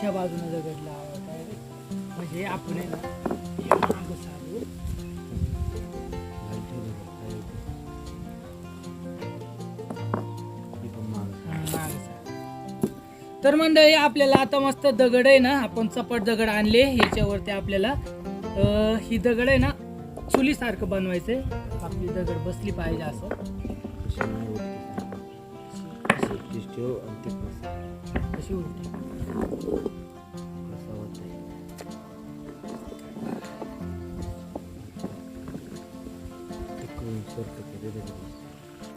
ह्या बाजूने जगडला आहे. म्हणजे आपण तर मंडळी आपल्याला आता मस्त दगड आहे ना आपण चपट दगड आणले ह्याच्यावरती आपल्याला ही दगड आहे ना चुलीसारखं बनवायचं आहे आपली दगड बसली पाहिजे असं. कशी उलटी.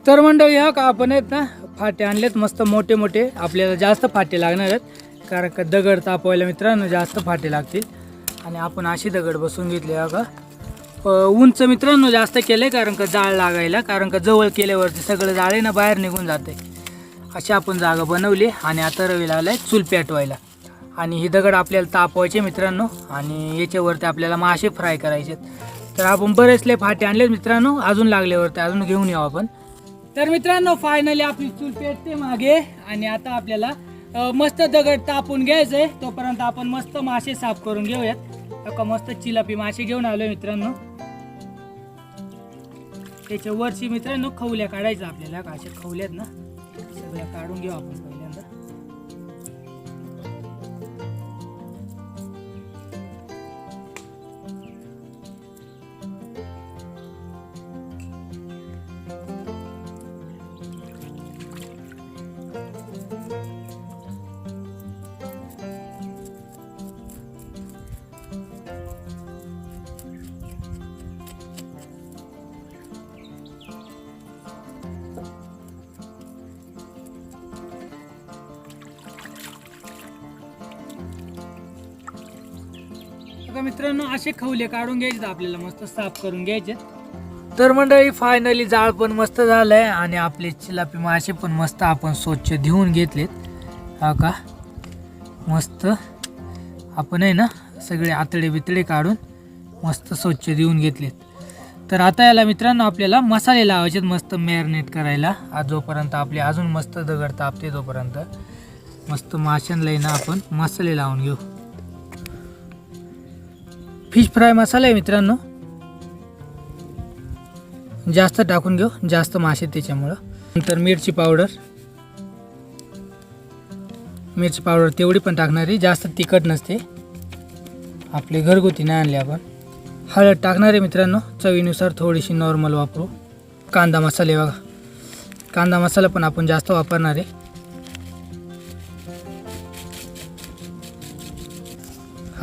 तर मंडळी ह्या का आपण आहेत ना फाटे आणलेत मस्त मोठे मोठे. आपल्याला जास्त फाटे लागणार आहेत कारण का दगड तापवायला मित्रांनो जास्त फाटे लागतील. आणि आपण अशी दगड बसून घेतले हा का. उंच मित्रांनो जास्त केले कारण का जाळ लागायला कारण का जवळ केल्यावरती सगळं जाळे ना बाहेर निघून जाते अशी आपण जागा बनवली आणि आता रवी आलाय चूल पेटवायला. आणि ही दगड आपल्याला तापवायचे मित्रांनो आणि याच्यावरती आपल्याला मासे फ्राय करायचे तर आपण बरेचले फाटे आणलेत मित्रांनो अजून लागल्यावरती अजून घेऊन येऊ आपण. तर मित्रांनो फायनली आपली चूल पेटते मागे आणि आता आपल्याला मस्त दगड तापून घ्यायचं आहे तोपर्यंत आपण मस्त मासे साफ करून घेऊयात. एका मस्त चिलापी मासे घेऊन आलोय मित्रांनो. त्याच्या वरची मित्रांनो खवल्या काढायचं आपल्याला. का अशा खवल्यात ना सगळ्या काढून घेऊ आपण. बघा मित्रांनो असे खवले काढून घ्यायचे आपल्याला मस्त साफ करून घ्यायचे तर मंडळी फायनली जाळ पण मस्त झालंय आणि आपले चिलापी मासे पण मस्त आपण स्वच्छ धुवून घेतलेत. हा का? मस्त. आपण आहे ना सगळे आतडे बितडे काढून मस्त स्वच्छ देऊन घेतलेत. तर आता याला मित्रांनो आपल्याला मसाले लावायचे मस्त मॅरिनेट करायला. आज जोपर्यंत आपले अजून मस्त दगड तापते तोपर्यंत मस्त माशांना ना आपण मसाले लावून घेऊ. फिश फ्राय मसाला आहे मित्रांनो. जास्त टाकून घेऊ जास्त मासे त्याच्यामुळं. नंतर मिरची पावडर. मिरची पावडर तेवढी पण टाकणार आहे जास्त तिखट नसते. आपले घरगुती नाही आणले आपण. हळद टाकणार आहे मित्रांनो चवीनुसार थोडीशी नॉर्मल वापरू. कांदा मसाले बघा. कांदा मसाला पण आपण जास्त वापरणार आहे.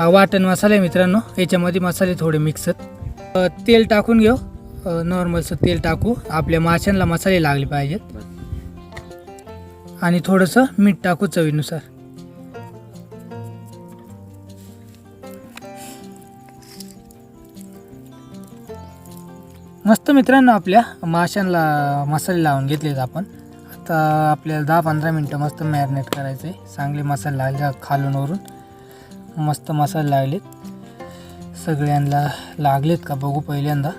वाटण मसाला आहे मित्रांनो. याच्यामध्ये मसाले थोडे मिक्सत तेल टाकून घेऊ. नॉर्मलचं तेल टाकू. आपल्या माशांना मसाले लागले पाहिजेत. आणि थोडंसं मीठ टाकू चवीनुसार. मस्त मित्रांनो आपल्या माशांना मसाले लावून घेतलेत आपण. आता आपल्याला दहा पंधरा मिनटं मस्त मॅरिनेट करायचं आहे चांगले मसाले लागले खालून वरून. मस्त मसाले लागलेत. सगळ्यांना लागलेत का बघू पहिल्यांदा.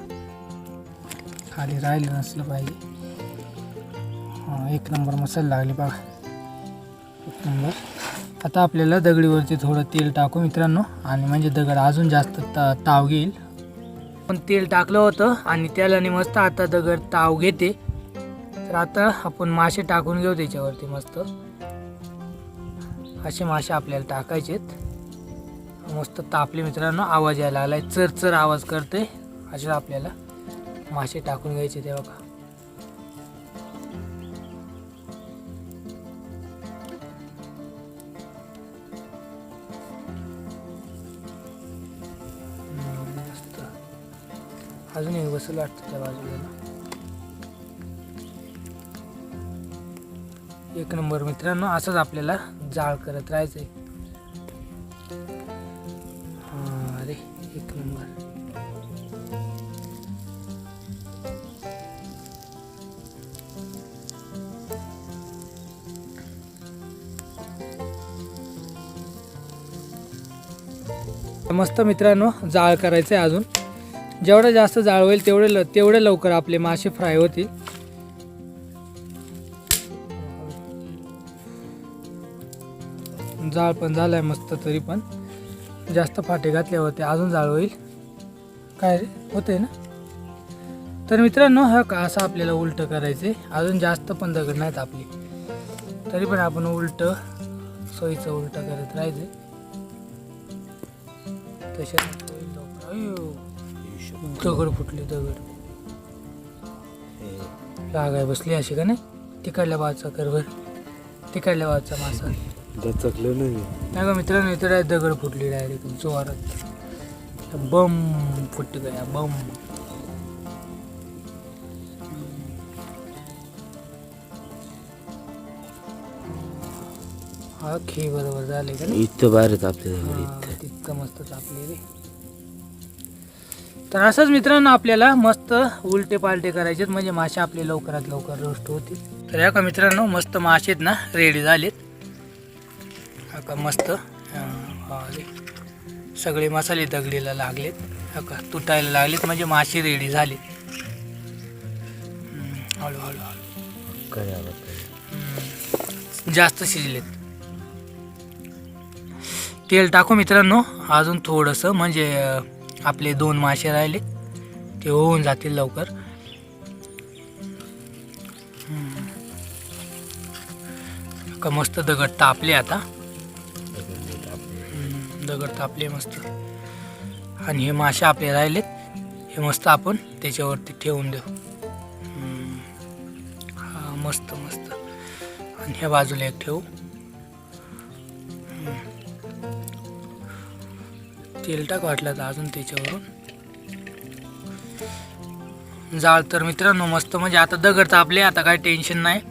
खाली राहिले नसलं पाहिजे. एक नंबर मसाले लागले बघा. एक नंबर. आता आपल्याला दगडीवरती थोडं तेल टाकू मित्रांनो. आणि म्हणजे दगड अजून जास्त ता ताव घेईल. पण तेल टाकलं होतं आणि त्याला मस्त आता दगड ताव घेते. तर आता आपण मासे टाकून घेऊ त्याच्यावरती मस्त. असे मासे आपल्याला टाकायचेत. मस्त तापले मित्रांनो आवाज यायला लागलाय. चर चर आवाज करते असे आपल्याला मासे टाकून घ्यायचे तेव्हा का मस्त. अजून एक वाटतं त्या बाजूला. एक नंबर मित्रांनो असंच आपल्याला जाळ करत राहायचंय. आहे एक नंबर. मस्त मित्रांनो जाळ करायचं आहे अजून. जेवढं जास्त जाळ होईल तेवढे ल तेवढे लवकर आपले मासे फ्राय होतील. जाळ पण झालाय मस्त तरी पण. जास्त फाटे घातले होते अजून जाळ होईल. काय रे? होते ना? तर मित्रांनो हा का असं आपल्याला उलटं करायचे अजून जास्त पण दगड नाहीत आपली. तरी पण आपण उलट सोयीचं उलटं करत राहायचे तशा दगड फुटले दगड. लागाय बसली अशी का नाही? तिकडल्या बाजूचा करवर तिकडल्या बाजूचा मासा. दचकलं नाही. नाही का मित्रांनो इथं direct दगड फुटली डायरेक्ट जोरात बम फुट गया बम. हा खे बरोबर झाले का नाही? इथं बाहेरच आपल्या हा, तितकं मस्त चापले रे तर असंच मित्रांनो आपल्याला मस्त उलटे पालटे करायचे म्हणजे मासे आपले लवकरात लवकर रोस्ट होतील. तर या का मित्रांनो मस्त मासे आहेत ना रेडी झालेत. का मस्त. सगळे मसाले दगडीला लागलेत. हा का तुटायला लागलेत म्हणजे मासे रेडी झाले. हम्म, हळू जास्त शिजलेत. तेल टाकू मित्रांनो. अजून थोडंसं म्हणजे आपले दोन मासे राहिले. ते होऊन जातील लवकर. का मस्त दगड तापले आता. दगड तापले मस्त. आणि हे मासे आपले राहिलेत. हे मस्त आपण त्याच्यावरती ठेवून देऊ. हा मस्त मस्त. आणि ह्या बाजूला एक ठेवू. तेल टाक वाटलं तर अजून त्याच्यावरून. जाळ तर मित्रांनो मस्त म्हणजे आता दगड तापले आता काय टेन्शन नाही.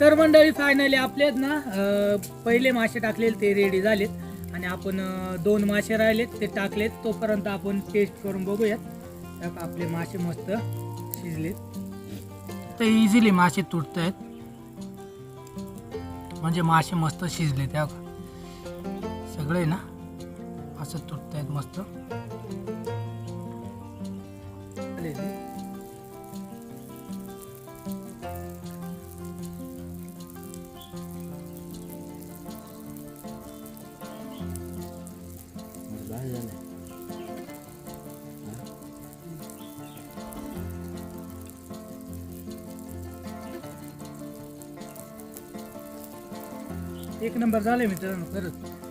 तर मंडळी फायनली आपलेत ना अं, पहिले मासे टाकलेले ते रेडी झालेत. आणि आपण अं, दोन मासे राहिलेत ते टाकलेत. तोपर्यंत आपण टेस्ट करून बघूयात. आपले मासे मस्त शिजलेत. तर इझिली मासे तुटत आहेत म्हणजे मासे मस्त शिजले त्या सगळे ना असं तुटत आहेत मस्त. आले ते. एक नंबर झाले मित्रांनो खरंच.